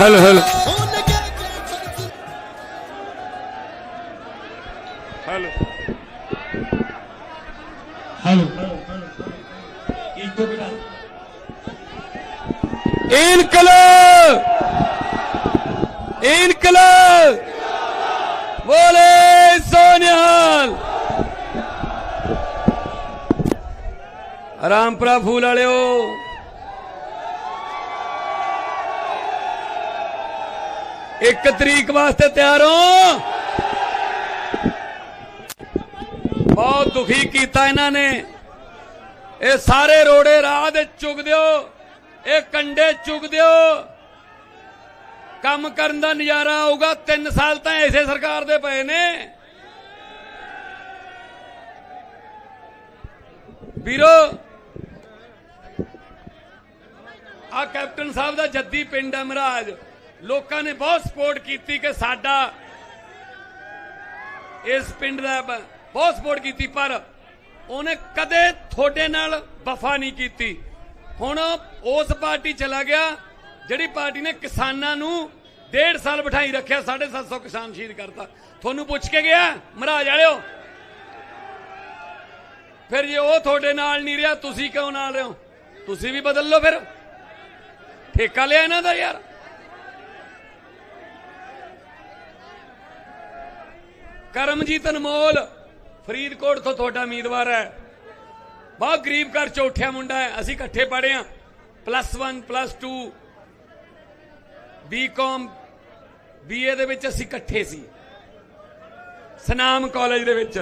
ਹਲ ਹਲ। ਹਲ। ਹਲ। ਇਨਕਲਾਬ! ਇਨਕਲਾਬ! ਬੋਲੇ ਸੋਨਿਹਾਲ! ਰਾਮਪੁਰਾ ਫੂਲ ਵਾਲਿਓ। ਇੱਕ ਤਰੀਕ ਵਾਸਤੇ ਤਿਆਰ ਹੋ। ਬਹੁਤ ਦੁਖੀ ਕੀਤਾ ਇਹਨਾਂ ਨੇ। ਇਹ ਸਾਰੇ ਰੋੜੇ ਰਾਹ ਦੇ ਚੁਗ ਦਿਓ, ਇਹ ਕੰਡੇ ਚੁਗ ਦਿਓ। ਕੰਮ ਕਰਨ ਦਾ ਨਜ਼ਾਰਾ ਆਊਗਾ 3 ਸਾਲ ਤਾਂ ਇਸੇ ਸਰਕਾਰ ਦੇ ਪਏ ਨੇ। ਵੀਰੋ ਆ ਕੈਪਟਨ ਸਾਹਿਬ ਦਾ ਜੱਦੀ ਪਿੰਡ ਹੈ ਮਹਾਰਾਜ। ਲੋਕਾਂ ਨੇ ਬਹੁਤ ਸਪੋਰਟ ਕੀਤੀ ਕਿ ਸਾਡਾ ਇਸ ਪਿੰਡ ਦਾ ਬਹੁਤ ਸਪੋਰਟ ਕੀਤੀ, ਪਰ ਉਹਨੇ ਕਦੇ ਤੁਹਾਡੇ ਨਾਲ ਵਫਾ ਨਹੀਂ ਕੀਤੀ। ਹੁਣ ਉਸ ਪਾਰਟੀ ਚਲਾ ਗਿਆ, ਜਿਹੜੀ ਪਾਰਟੀ ਨੇ ਕਿਸਾਨਾਂ ਨੂੰ ਡੇਢ ਸਾਲ ਬਿਠਾਈ ਰੱਖਿਆ 750 ਕਿਸਾਨ ਸ਼ਹੀਦ ਕਰਤਾ। ਤੁਹਾਨੂੰ ਪੁੱਛ ਕੇ ਗਿਆ, ਮਹਾਰਾਜ ਵਾਲਿਓ, ਫਿਰ ਜੇ ਉਹ ਤੁਹਾਡੇ ਨਾਲ ਨਹੀਂ ਰਿਹਾ, ਤੁਸੀਂ ਕਿਉਂ ਨਾਲ ਰਹੋ ਤੁਸੀਂ ਵੀ ਬਦਲ ਲਓ ਫਿਰ। ਠੇਕਾ ਲਿਆ ਇਹਨਾਂ ਦਾ ਯਾਰ। ਕਰਮਜੀਤ ਅਨਮੋਲ ਫਰੀਦਕੋਟ ਤੋਂ ਤੁਹਾਡਾ ਉਮੀਦਵਾਰ ਹੈ। ਬਹੁਤ ਗਰੀਬ ਘਰ ਚੋਂ ਉੱਠਿਆ ਮੁੰਡਾ ਹੈ, ਅਸੀਂ ਇਕੱਠੇ ਪੜ੍ਹੇ ਆ ਪਲੱਸ 1 ਪਲੱਸ 2 ਬੀਕਾਮ ਬੀਏ ਦੇ ਵਿੱਚ ਅਸੀਂ ਇਕੱਠੇ ਸੀ। ਸਨਾਮ ਕਾਲਜ ਦੇ ਵਿੱਚ।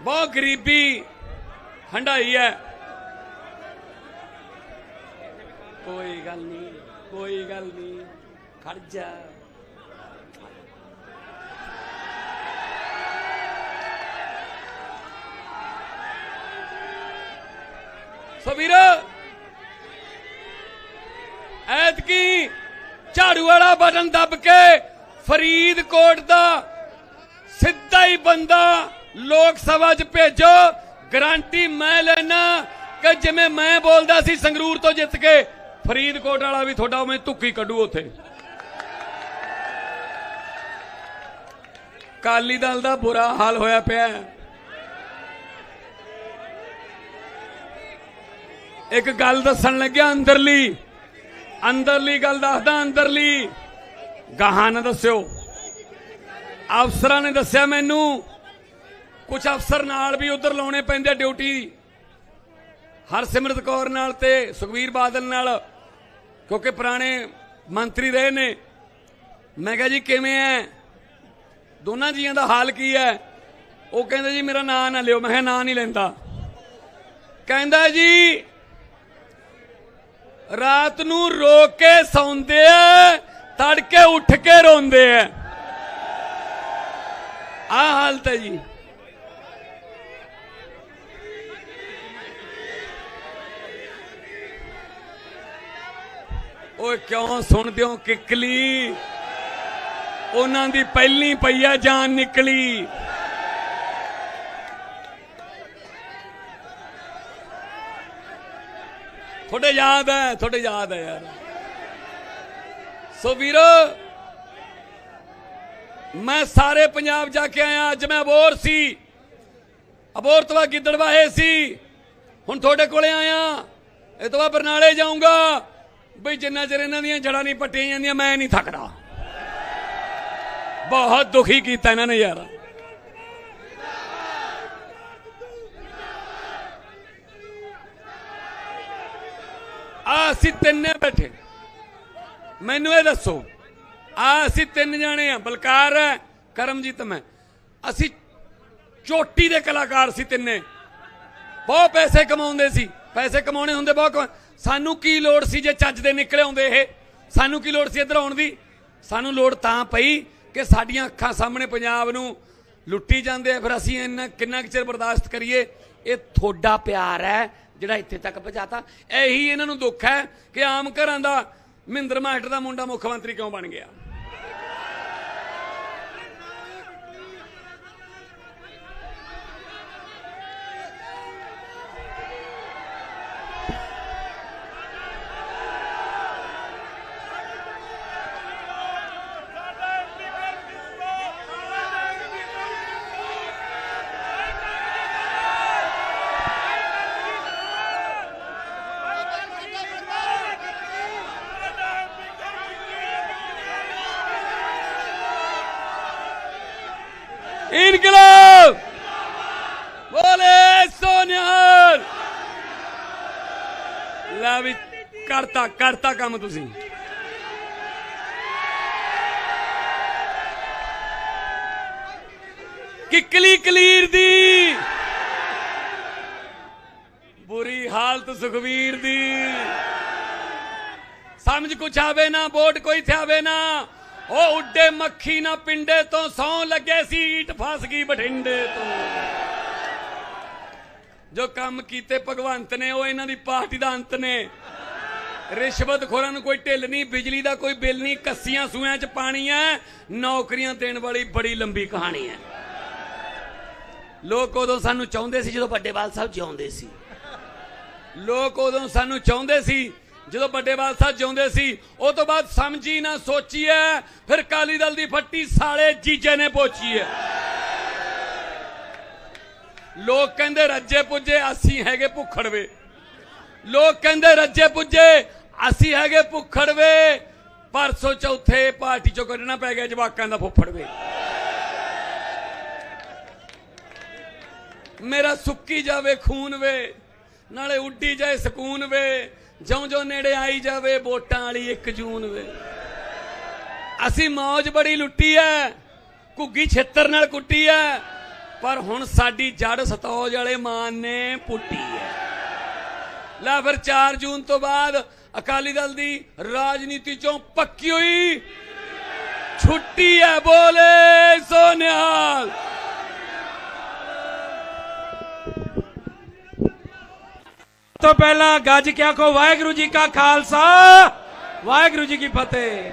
ਬਹੁਤ ਗਰੀਬੀ ਹੰਡਾਈ ਹੈ। ਕੋਈ ਗੱਲ ਨਹੀਂ, ਕੋਈ ਗੱਲ ਨਹੀਂ। ਖੜ ਜਾ। ਸੋ ਵੀਰ, ਐਤਕੀ ਝਾੜੂ ਵਾਲਾ ਬਟਨ ਦੱਬ ਕੇ ਫਰੀਦਕੋਟ ਦਾ ਸਿੱਧਾ ਹੀ ਬੰਦਾ ਲੋਕ ਸਭਾ 'ਚ ਭੇਜੋ। ਗਾਰੰਟੀ ਮੈਂ ਲੈਣਾ ਕਿ ਜਿਵੇਂ ਮੈਂ ਬੋਲਦਾ ਸੀ ਸੰਗਰੂਰ ਤੋਂ ਜਿੱਤ ਕੇ, ਫਰੀਦਕੋਟ ਵਾਲਾ ਵੀ ਤੁਹਾਡਾ ਉਵੇਂ ਧੁੱਕੀ ਕੱਢੂ ਉੱਥੇ। ਕਾਲੀ ਦਲ ਦਾ ਬੁਰਾ ਹਾਲ ਹੋਇਆ ਪਿਆ। ਹੈ ਇੱਕ ਗੱਲ ਦੱਸਣ ਲੱਗਿਆ ਅੰਦਰਲੀ। ਅੰਦਰਲੀ ਗੱਲ ਦੱਸਦਾ ਅੰਦਰਲੀ। ਗਾਹਾਂ ਨਾ ਦੱਸਿਓ। ਅਫਸਰਾਂ ਨੇ ਦੱਸਿਆ ਮੈਨੂੰ ਕੁਝ ਅਫਸਰ ਨਾਲ ਵੀ ਉਧਰ ਲਾਉਣੇ ਪੈਂਦੇ ਡਿਊਟੀ। ਹਰਸਿਮਰਤ ਕੌਰ ਨਾਲ ਤੇ ਸੁਖਵੀਰ ਬਾਦਲ ਨਾਲ, ਕਿਉਂਕਿ ਪੁਰਾਣੇ ਮੰਤਰੀ ਰਹੇ ਨੇ। ਮੈਂ ਕਿਹਾ ਜੀ, ਕਿਵੇਂ ਐ? ਦੋਨਾਂ ਜੀਆਂ ਦਾ ਹਾਲ ਕੀ ਹੈ ਉਹ ਕਹਿੰਦੇ ਜੀ, ਮੇਰਾ ਨਾਂ ਨਾ ਲਿਓ। ਮੈਂ ਕਿਹਾ, ਨਾਂ ਨਹੀਂ ਲੈਂਦਾ। ਕਹਿੰਦਾ ਜੀ ਰਾਤ ਨੂੰ ਰੋ ਕੇ ਸੌਂਦੇ ਆ, ਤੜਕੇ ਉੱਠ ਕੇ ਰੋਂਦੇ ਆ। ਆ ਹਾਲਤ ਹੈ ਜੀ। ਓਏ ਕਿਉਂ ਸੁਣਦੇ ਹੋ ਕਿਕਲੀ? ਉਹਨਾਂ ਦੀ ਪਹਿਲੀ ਪਈਆ ਜਾਨ ਨਿਕਲੀ। ਤੁਹਾਡੇ ਯਾਦ ਹੈ, ਤੁਹਾਡੇ ਯਾਦ ਹੈ ਯਾਰ। ਸੋ ਵੀਰੋ, ਮੈਂ ਸਾਰੇ ਪੰਜਾਬ ਜਾ ਕੇ ਆਇਆ, ਅੱਜ ਮੈਂ ਅਬੋਰ ਸੀ। ਅਬੋਰ ਤੋਂ ਬਾਅਦ ਗਿੱਦੜਵਾਹੇ ਸੀ। ਹੁਣ ਤੁਹਾਡੇ ਕੋਲੇ ਆਇਆ। ਇਹ ਤੋਂ ਬਾਅਦ ਬਰਨਾਲੇ ਜਾਊਂਗਾ। ਬਈ ਜਿੰਨਾ ਚਿਰ ਇਹਨਾਂ ਦੀਆਂ ਜੜਾਂ ਨਹੀਂ ਪੱਟੀਆਂ ਜਾਂਦੀਆਂ, ਮੈਂ ਨਹੀਂ ਥੱਕਦਾ। ਬਹੁਤ ਦੁਖੀ ਕੀਤਾ ਇਹਨਾਂ ਨੇ ਯਾਰ। ਆ ਅਸੀਂ ਤਿੰਨੇ ਬੈਠੇ। ਮੈਨੂੰ ਇਹ ਦੱਸੋ ਆ ਅਸੀਂ ਤਿੰਨ ਜਾਣੇ ਆ, ਬਲਕਾਰ ਹੈ, ਕਰਮਜੀਤ ਮੈਂ। ਅਸੀਂ ਚੋਟੀ ਦੇ ਕਲਾਕਾਰ ਸੀ ਤਿੰਨੇ। ਬਹੁਤ ਪੈਸੇ ਕਮਾਉਂਦੇ ਸੀ। ਪੈਸੇ ਕਮਾਉਣੇ ਹੁੰਦੇ ਬਹੁਤ ਕਮਾ- ਸਾਨੂੰ ਕੀ ਲੋੜ ਸੀ ਜੇ ਚੱਜ ਦੇ ਨਿਕਲੇ ਆਉਂਦੇ ਇਹ? ਸਾਨੂੰ ਕੀ ਲੋੜ ਸੀ ਇੱਧਰ ਆਉਣ ਦੀ? ਸਾਨੂੰ ਲੋੜ ਤਾਂ ਪਈ ਕਿ ਸਾਡੀਆਂ ਅੱਖਾਂ ਸਾਹਮਣੇ ਪੰਜਾਬ ਨੂੰ ਲੁੱਟੀ ਜਾਂਦੇ ਆ। ਫਿਰ ਅਸੀਂ ਇੰਨਾ ਕਿੰਨਾ ਕੁ ਚਿਰ ਬਰਦਾਸ਼ਤ ਕਰੀਏ? ਇਹ ਤੁਹਾਡਾ ਪਿਆਰ ਹੈ। ਜਿਹੜਾ ਇੱਥੇ ਤੱਕ ਪਹੁੰਚਾਤਾ। ਇਹੀ ਇਹਨਾਂ ਨੂੰ ਦੁੱਖ ਹੈ ਕਿ ਆਮ ਘਰਾਂ ਦਾ ਮਹਿੰਦਰ ਮਾਸਟਰ ਦਾ ਮੁੰਡਾ ਮੁੱਖ ਮੰਤਰੀ ਕਿਉਂ ਬਣ ਗਿਆ? ਕਰਤਾ ਕਰਤਾ ਕੰਮ ਤੁਸੀਂ। ਕਿਕਲੀ ਕਲੀਰ ਦੀ, ਬੁਰੀ ਹਾਲਤ ਸੁਖਵੀਰ ਦੀ। ਸਮਝ ਕੁਛ ਆਵੇ ਨਾ, ਵੋਟ ਕੋਈ ਥਿਆਵੇ ਨਾ। ਉਹ ਉੱਡੇ ਮੱਖੀ ਨਾ ਪਿੰਡੇ ਤੋਂ ਸੌ ਲੱਗੇ ਸੀ ਈਟ ਫਸ ਗਈ ਬਠਿੰਡੇ ਤੋਂ। ਜੋ ਕੰਮ ਕੀਤੇ ਭਗਵੰਤ ਨੇ, ਉਹ ਇਹਨਾਂ ਦੀ ਪਾਰਟੀ ਦਾ ਅੰਤ ਨੇ। ਰਿਸ਼ਵਤ ਖੋਰਾਂ ਨੂੰ ਕੋਈ ਢਿੱਲ ਨਹੀਂ, ਬਿਜਲੀ ਦਾ ਕੋਈ ਬਿੱਲ ਨਹੀਂ, ਕੱਸੀਆਂ ਸੂਆਂ 'ਚ ਪਾਣੀ ਹੈ ਨੌਕਰੀਆਂ ਦੇਣ ਵਾਲੀ ਬੜੀ ਲੰਬੀ ਕਹਾਣੀ ਹੈ ਲੋਕ ਉਦੋਂ ਸਾਨੂੰ ਚਾਹੁੰਦੇ ਸੀ ਜਦੋਂ ਵੱਡੇਵਾਲ ਸਾਹਿਬ ਜਿਉਂਦੇ ਸੀ। ਲੋਕ ਉਦੋਂ ਸਾਨੂੰ ਚਾਹੁੰਦੇ ਸੀ ਜਦੋਂ ਵੱਡੇਵਾਲ ਸਾਹਿਬ ਜਿਉਂਦੇ ਸੀ, ਉਹ ਤੋਂ ਬਾਅਦ ਸਮਝੀ ਨਾ ਸੋਚੀ ਐ ਫਿਰ ਕਾਲੀ ਦਲ ਦੀ ਫੱਟੀ ਸਾਲੇ ਜੀਜੇ ਨੇ ਪੋਚੀ ਐ ਲੋਕ ਕਹਿੰਦੇ ਰੱਜੇ ਪੁੱਜੇ, ਅਸੀਂ ਹੈਗੇ ਭੁੱਖੜਵੇ ਲੋਕ ਕਹਿੰਦੇ ਰੱਜੇ ਪੁੱਜੇ ਅਸੀਂ ਹੈਗੇ ਭੁੱਖੜਵੇ ਪਰਸੋਂ ਚੌਥੇ ਪਾਰਟੀ ਚੋਂ ਕੱਢਣਾ ਪੈ ਗਿਆ ਜਵਾਕਾਂ ਦਾ ਫੁੱਫੜਵੇ ਮੇਰਾ ਸੁੱਕੀ ਜਾਵੇ ਖੂਨ ਵੇ, ਨਾਲੇ ਉੱਡੀ ਜਾਏ ਸਕੂਨ ਵੇ ਜਿਉਂ ਜਿਉਂ ਨੇੜੇ ਆਈ ਜਾਵੇ ਵੋਟਾਂ ਵਾਲੀ 1 ਜੂਨ ਵੇ। ਅਸੀਂ ਮੌਜ ਬੜੀ ਲੁੱਟੀ ਐ, ਘੁੱਗੀ ਛੇਤਰ ਨਾਲ ਕੁੱਟੀ ਐ, ਪਰ ਹੁਣ ਸਾਡੀ ਜੜ ਸਤੌਜ ਵਾਲੇ ਮਾਨ ਨੇ ਪੁੱਟੀ ਐ। ਲੈ ਫਿਰ 4 ਜੂਨ ਤੋਂ ਬਾਅਦ ਅਕਾਲੀ ਦਲ ਦੀ ਰਾਜਨੀਤੀ ਚੋਂ ਪੱਕੀ ਹੋਈ। ਛੁੱਟੀ ਹੈ ਬੋਲੇ ਸੋਨਿਹਾਲ ਤੋਂ ਪਹਿਲਾਂ ਗੱਜ ਕੇ ਆਖੋ, ਵਾਹਿਗੁਰੂ ਜੀ ਕਾ ਖਾਲਸਾ, ਵਾਹਿਗੁਰੂ ਜੀ ਕੀ ਫਤਿਹ।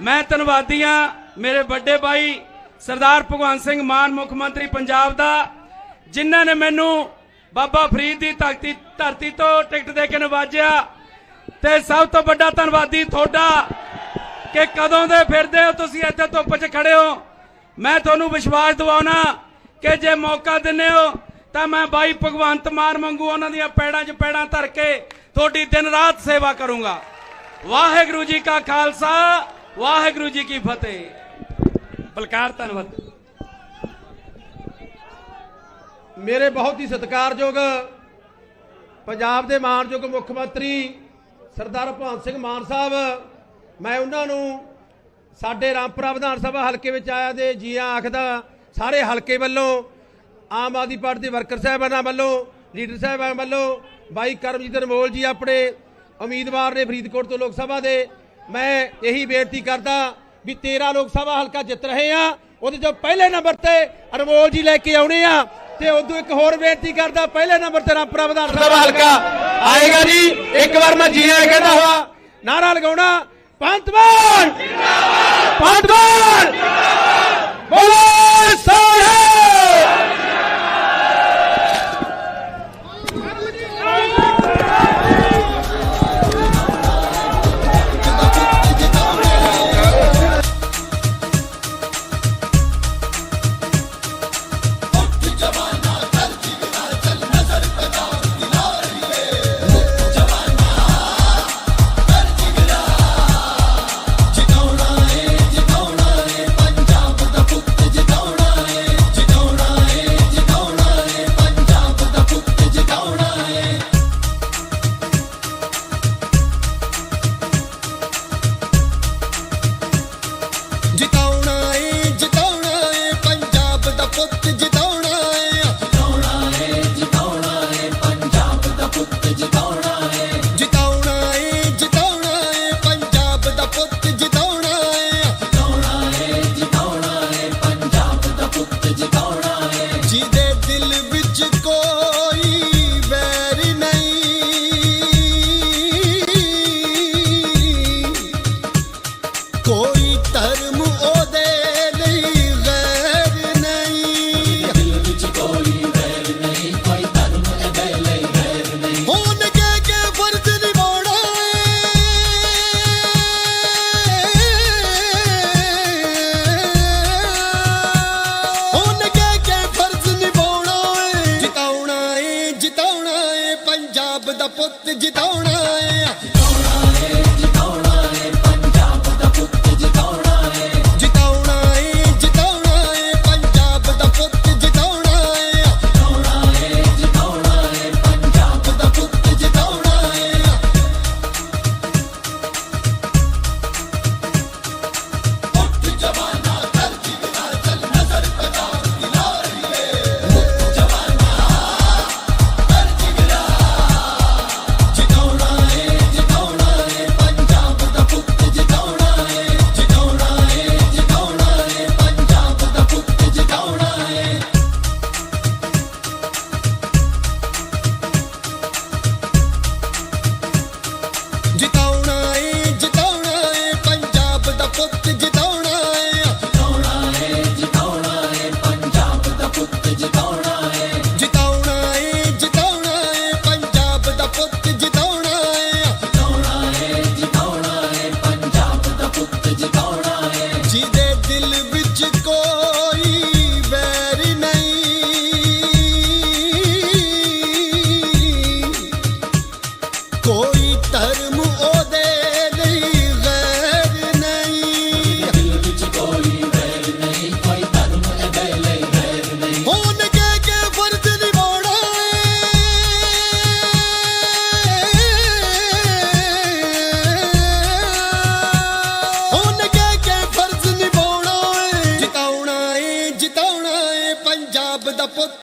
ਮੈਂ ਧੰਨਵਾਦੀ ਹਾਂ ਮੇਰੇ ਵੱਡੇ ਭਾਈ ਸਰਦਾਰ ਭਗਵੰਤ ਸਿੰਘ ਮਾਨ, ਮੁੱਖ ਮੰਤਰੀ ਪੰਜਾਬ ਦਾ, ਜਿਨ੍ਹਾਂ ਨੇ ਮੈਨੂੰ ਬਾਬਾ ਫਰੀਦ ਦੀ ਧਰਤੀ ਧਰਤੀ ਤੋਂ ਟਿਕਟ ਦੇ ਕੇ ਨਵਾਜਿਆ। ਤੇ ਸਭ ਤੋਂ ਵੱਡਾ ਧੰਨਵਾਦੀ ਤੁਹਾਡਾ ਕਿ ਕਦੋਂ ਦੇ ਫਿਰਦੇ ਹੋ ਤੁਸੀਂ ਇੱਥੇ ਧੁੱਪ 'ਚ ਖੜੇ ਹੋ? ਮੈਂ ਤੁਹਾਨੂੰ ਵਿਸ਼ਵਾਸ ਦਿਵਾਉਣਾ ਕਿ ਜੇ ਮੌਕਾ ਦਿੰਦੇ ਹੋ, ਤਾਂ ਮੈਂ ਬਾਈ ਭਗਵੰਤ ਮਾਨ ਮੰਗੂ ਉਹਨਾਂ ਦੀਆਂ ਪੈੜਾਂ 'ਚ ਪੈੜਾਂ ਧਰ ਕੇ ਤੁਹਾਡੀ ਦਿਨ ਰਾਤ ਸੇਵਾ ਕਰੂੰਗਾ। ਵਾਹਿਗੁਰੂ ਜੀ ਕਾ ਖਾਲਸਾ, ਵਾਹਿਗੁਰੂ ਜੀ ਕੀ ਫਤਿਹ। ਬਲਕਾਰ ਧੰਨਵਾਦ। ਮੇਰੇ ਬਹੁਤ ਹੀ ਸਤਿਕਾਰਯੋਗ ਪੰਜਾਬ ਦੇ ਮਾਨਯੋਗ ਮੁੱਖ ਮੰਤਰੀ ਸਰਦਾਰ ਭਗਵੰਤ ਸਿੰਘ ਮਾਨ ਸਾਹਿਬ, ਮੈਂ ਉਹਨਾਂ ਨੂੰ ਸਾਡੇ ਰਾਮਪੁਰਾ ਵਿਧਾਨ ਸਭਾ ਹਲਕੇ ਵਿੱਚ ਆਇਆ ਦੇ ਜੀਆਂ ਆਖਦਾ, ਸਾਰੇ ਹਲਕੇ ਵੱਲੋਂ, ਆਮ ਆਦਮੀ ਪਾਰਟੀ ਦੇ ਵਰਕਰ ਸਾਹਿਬਾਨਾਂ ਵੱਲੋਂ, ਲੀਡਰ ਸਾਹਿਬਾਨ ਵੱਲੋਂ, ਬਾਈ ਕਰਮਜੀਤ ਅਨਮੋਲ ਜੀ ਆਪਣੇ ਉਮੀਦਵਾਰ ਨੇ ਫਰੀਦਕੋਟ ਤੋਂ ਲੋਕ ਸਭਾ ਦੇ, ਮੈਂ ਇਹੀ ਬੇਨਤੀ ਕਰਦਾ ਵੀ 13 ਲੋਕ ਸਭਾ ਹਲਕਾ ਜਿੱਤ ਰਹੇ ਆ ਉਹਦੇ ਚੋਂ ਪਹਿਲੇ ਨੰਬਰ ਤੇ ਅਨਮੋਲ ਜੀ ਲੈ ਕੇ ਆਉਣੇ ਆ ਤੇ ਉਦੋਂ ਇੱਕ ਹੋਰ ਬੇਨਤੀ ਕਰਦਾ ਪਹਿਲੇ ਨੰਬਰ ਤੇ ਰਾਮਪੁਰਾ ਵਿਧਾਨ ਸਭਾ ਹਲਕਾ ਆਏਗਾ ਜੀ। ਇੱਕ ਵਾਰ ਮੈਂ ਜੀ ਆਇਆਂ ਕਹਿੰਦਾ ਹੋਆ ਨਾਰਾ ਲਗਾਉਣਾ ਪੰਤਵਾਨ ਪੰਤਵਾਨ ਬੋਲੇ!